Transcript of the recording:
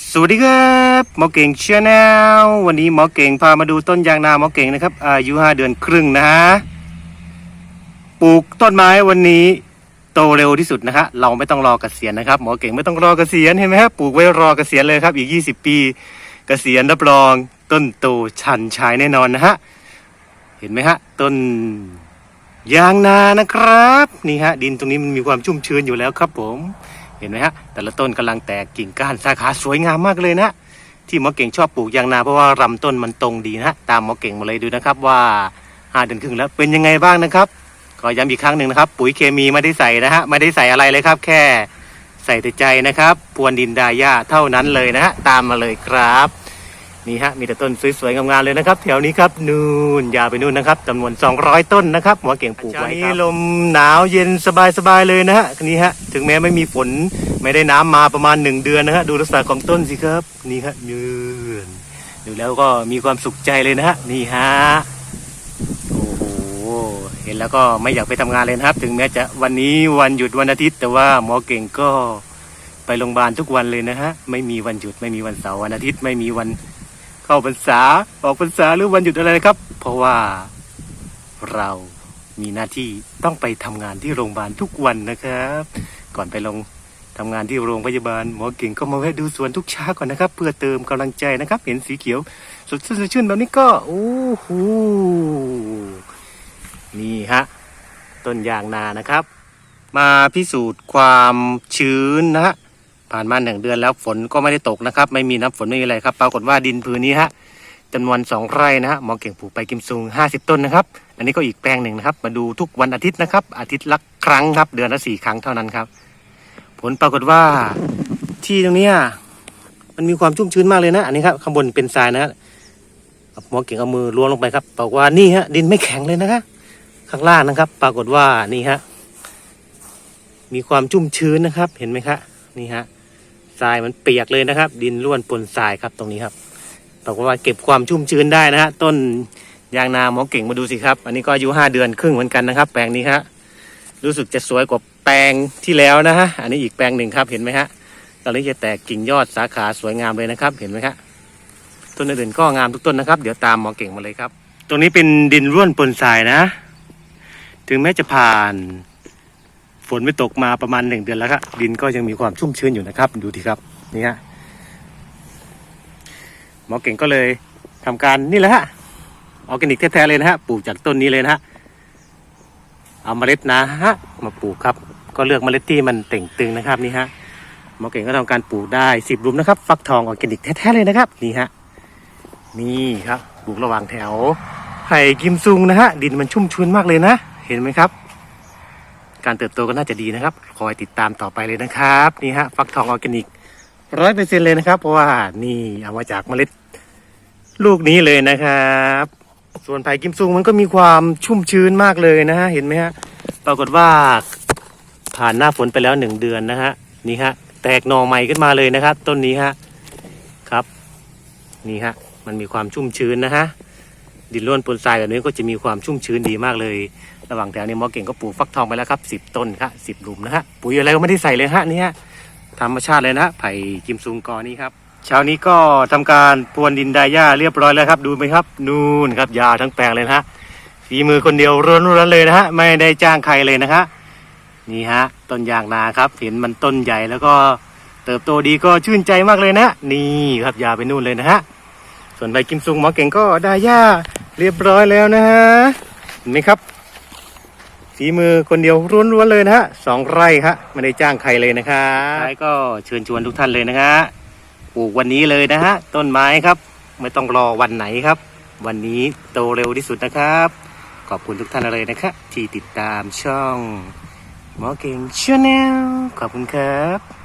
สวัสดีครับหมอเก่งชาแนลวันนี้หมอเก่งพามาดูต้นยางนาหมอเก่งนะครับ อายุห้าเดือนครึ่งนะฮะปลูกต้นไม้วันนี้โตเร็วที่สุดนะฮะเราไม่ต้องรอเกษียณนะครับหมอเก่งไม่ต้องรอเกษียณเห็นไหมฮะปลูกไว้รอเกษียณเลยครับ อีก 20 ปีเกษียณรับรองต้นโตชันชายแน่นอนนะฮะเห็นไหมฮะต้นยางนานะครับนี่ฮะดินตรงนี้มันมีความชุ่มชื้นอยู่แล้วครับผม เห็นไหมฮะแต่ละต้นกำลังแตกกิ่งก้านสาขาสวยงามมากเลยนะที่หมอเก่งชอบปลูกยางนาเพราะว่าลำต้นมันตรงดีนะตามหมอเก่งมาเลยดูนะครับว่าห้าเดือนครึ่งแล้วเป็นยังไงบ้างนะครับก็ย้ำอีกครั้งหนึ่งนะครับ ปุ๋ยเคมีไม่ได้ใส่นะฮะไม่ได้ใส่อะไรเลยครับ แค่ใส่แต่ใจนะครับ พวนดินดาหญ้าเท่านั้นเลยนะฮะตามมาเลยครับ นี่ฮะมีแต่ต้นสวยๆงามๆเลยนะครับ แถวนี้ครับนู่นยาวไปนู่นนะครับจำนวน 200 ต้นนะครับหมอเก่งปลูกไว้ครับลมหนาวเย็นสบายๆเลยนะฮะนี่ฮะถึงแม้ไม่มีฝนไม่ได้น้ำมาประมาณ 1 เดือนนะฮะดูลักษณะของต้นสิครับ นี่ฮะยืนดูแล้วก็มีความสุขใจเลยนะฮะนี่ฮะโอ้โหเห็นแล้วก็ไม่อยากไปทำงานเลยนะครับ ถึงแม้จะวันนี้วันหยุดวันอาทิตย์ แต่ว่าหมอเก่งก็ไปโรงพยาบาลทุกวันเลยนะฮะไม่มีวันหยุดไม่มีวันเสาร์วันอาทิตย์ไม่มีวัน เข้าพรรษาออกพรรษาหรือวันหยุดอะไรนะครับ เพราะว่าเรามีหน้าที่ต้องไปทำงานที่โรงพยาบาลทุกวันนะครับ ก่อนไปลงทำงานที่โรงพยาบาลหมอเก่งก็มาแวะดูสวนทุกเช้าก่อนนะครับ เพื่อเติมกำลังใจนะครับ เห็นสีเขียวสดชื่นสดชื่นแบบนี้ก็โอ้โหนี่ฮะต้นยางนานะครับ มาพิสูจน์ความชื้นนะฮะ ผ่านมาหนึ่งเดือนแล้วฝนก็ไม่ได้ตกนะครับ ไม่มีน้ำฝนไม่มีอะไรครับ ปรากฏว่าดินพื้นนี้ฮะจำนวนสองไร่นะฮะหมอเก่งปลูกไปกิมซุงห้าสิบต้นนะครับ อันนี้ก็อีกแปลงหนึ่งนะครับ มาดูทุกวันอาทิตย์นะครับ อาทิตย์ละครั้งครับ เดือนละสี่ครั้งเท่านั้นครับ ผลปรากฏว่าที่ตรงนี้มันมีความชุ่มชื้นมากเลยนะ อันนี้ครับข้างบนเป็นทรายนะฮะหมอเก่งเอามือล้วงลงไปครับบอกว่านี่ฮะดินไม่แข็งเลยนะครับข้างล่างนะครับ ปรากฏว่านี่ฮะมีความชุ่มชื้นนะครับ เห็นไหมครับนี่ฮะ ทรายมันเปียกเลยนะครับ ดินร่วนปนทรายครับตรงนี้ครับบอกว่าเก็บความชุ่มชื้นได้นะฮะต้นยางนาหมอเก่งมาดูสิครับ อันนี้ก็อายุห้าเดือนครึ่งเหมือนกันนะครับ แปลงนี้ฮะรู้สึกจะสวยกว่าแปลงที่แล้วนะฮะอันนี้อีกแปลงหนึ่งครับเห็นไหมฮะตอนนี้จะแตกกิ่งยอดสาขาสวยงามเลยนะครับเห็นไหมครับต้นอื่นๆก็งามทุกต้นนะครับ เดี๋ยวตามหมอเก่งมาเลยครับ ตรงนี้เป็นดินร่วนปนทรายนะ ถึงแม้จะผ่าน ฝนไม่ตกมาประมาณหนึ่งเดือนแล้วครับดินก็ยังมีความชุ่มชื้นอยู่นะครับ ดูทีครับนี่ฮะหมอเก่งก็เลยทำการนี่แหละฮะออร์แกนิกแท้ๆเลยนะฮะปลูกจากต้นนี้เลยนะฮะเอาเมล็ดนะฮะมาปลูกครับ ก็เลือกเมล็ดที่มันเต่งตึงนะครับนี่ฮะหมอเก่งก็ทำการปลูกได้สิบรุมนะครับ ฟักทองออร์แกนิกแท้ๆเลยนะครับนี่ฮะนี่ครับปลูกระหว่างแถวไผ่กิมซุงนะฮะดินมันชุ่มชื้นมากเลยนะ เห็นไหมครับ การเติบโตก็น่าจะดีนะครับ คอยติดตามต่อไปเลยนะครับนี่ฮะฟักทองออร์แกนิกร้อยเปอร์เซ็นเลยนะครับ เพราะว่านี่เอามาจากเมล็ดลูกนี้เลยนะครับ ส่วนไผ่กิมซุงมันก็มีความชุ่มชื้นมากเลยนะฮะเห็นไหมฮะปรากฏว่าผ่านหน้าฝนไปแล้วหนึ่งเดือนนะฮะนี่ฮะแตกหน่อใหม่ขึ้นมาเลยนะครับ ต้นนี้ฮะครับนี่ฮะมันมีความชุ่มชื้นนะฮะดินร่วนปนทรายแบบนี้ก็จะมีความชุ่มชื้นดีมากเลย ระหว่างแถวนี้หมอเก่งก็ปลูกฟักทองไปแล้วครับสิบต้นครับสิบหลุมนะฮะปุ๋ยอะไรก็ไม่ได้ใส่เลยฮะนี่ฮะธรรมชาติเลยนะฮะไผ่กิมซุงกอนี้ครับเช้านี้ก็ทำการพรวนดินไดาหญ้าเรียบร้อยแล้วครับ ดูไหมครับ นู่นครับยาทั้งแปลงเลยนะฮะฝีมือคนเดียวร้วนๆเลยนะฮะไม่ได้จ้างใครเลยนะฮะนี่ฮะต้นยางนาครับ เห็นมันต้นใหญ่แล้วก็เติบโตดีก็ชื่นใจมากเลยนะนี่ครับยาไปนู่นเลยนะฮะส่วนใบกิมซุงหมอเก่งก็ได้หญ้าเรียบร้อยแล้วนะฮะเห็นไหมครับ ฝีมือคนเดียวร้วนๆเลยนะฮะสองไร่ฮะไม่ได้จ้างใครเลยนะครับท้ายก็เชิญชวนทุกท่านเลยนะฮะปลูกวันนี้เลยนะฮะต้นไม้ครับ ไม่ต้องรอวันไหนครับ วันนี้โตเร็วที่สุดนะครับ ขอบคุณทุกท่านเลยนะครับที่ติดตามช่องหมอเก่งชาแนลขอบคุณครับ